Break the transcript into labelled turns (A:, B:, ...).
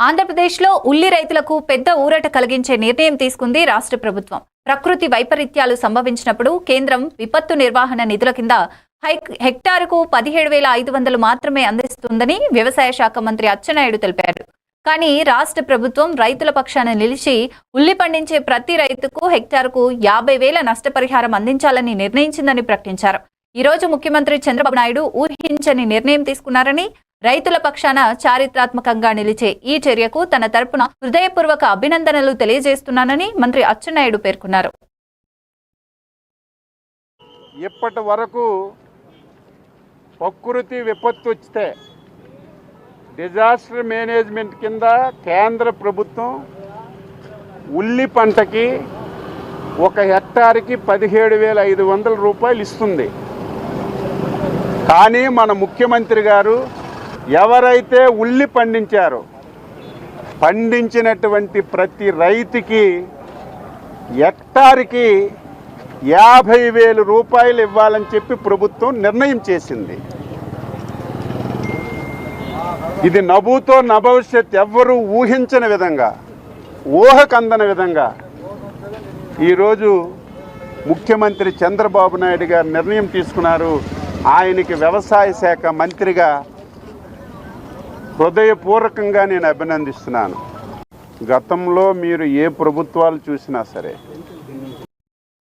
A: ఆంధ్రప్రదేశ్లో ఉల్లి రైతులకు పెద్ద ఊరట కలిగించే నిర్ణయం తీసుకుంది రాష్ట్ర ప్రభుత్వం. ప్రకృతి వైపరీత్యాలు సంభవించినప్పుడు కేంద్రం విపత్తు నిర్వహణ నిధుల కింద హైక్- హెక్టారుకు పదిహేడు వేల ఐదు వందలు మాత్రమే అందిస్తుందని వ్యవసాయ శాఖ మంత్రి అచ్చెన్నాయుడు తెలిపారు. కానీ రాష్ట్ర ప్రభుత్వం రైతుల పక్షాన నిలిచి ఉల్లి పండించే ప్రతి రైతుకు హెక్టారుకు యాభై వేల నష్టపరిహారం అందించాలని నిర్ణయించిందని ప్రకటించారు. ఈరోజు ముఖ్యమంత్రి చంద్రబాబు నాయుడు ఊహించని నిర్ణయం తీసుకున్నారని రైతుల పక్షాన చారిత్రాత్మకంగా నిలిచే ఈ చర్యకు తన తరపున హృదయపూర్వక అభినందనలు తెలియజేస్తున్నానని మంత్రి అచ్చెన్నాయుడు పేర్కొన్నారు.
B: ఇప్పటి వరకు ప్రకృతి విపత్తు వస్తే డిజాస్టర్ మేనేజ్మెంట్ కింద కేంద్ర ప్రభుత్వం ఉల్లి పంటకి ఒక హెక్టార్కి పదిహేడు వేల ఐదు వందల రూపాయలు ఇస్తుంది. కానీ మన ముఖ్యమంత్రి గారు ఎవరైతే ఉల్లి పండించారో పండించినటువంటి ప్రతి రైతుకి హెక్టార్కి యాభై వేలు రూపాయలు ఇవ్వాలని చెప్పి ప్రభుత్వం నిర్ణయం చేసింది. ఇది నభూతో నభవిష్యత్ ఎవ్వరూ ఊహించని విధంగా ఊహకందని విధంగా ఈరోజు ముఖ్యమంత్రి చంద్రబాబు నాయుడు గారు నిర్ణయం తీసుకున్నారు. ఆయనకి వ్యవసాయ శాఖ మంత్రిగా హృదయపూర్వకంగా నేను అభినందిస్తున్నాను. గతంలో మీరు ఏ ప్రభుత్వాలు చూసినా సరే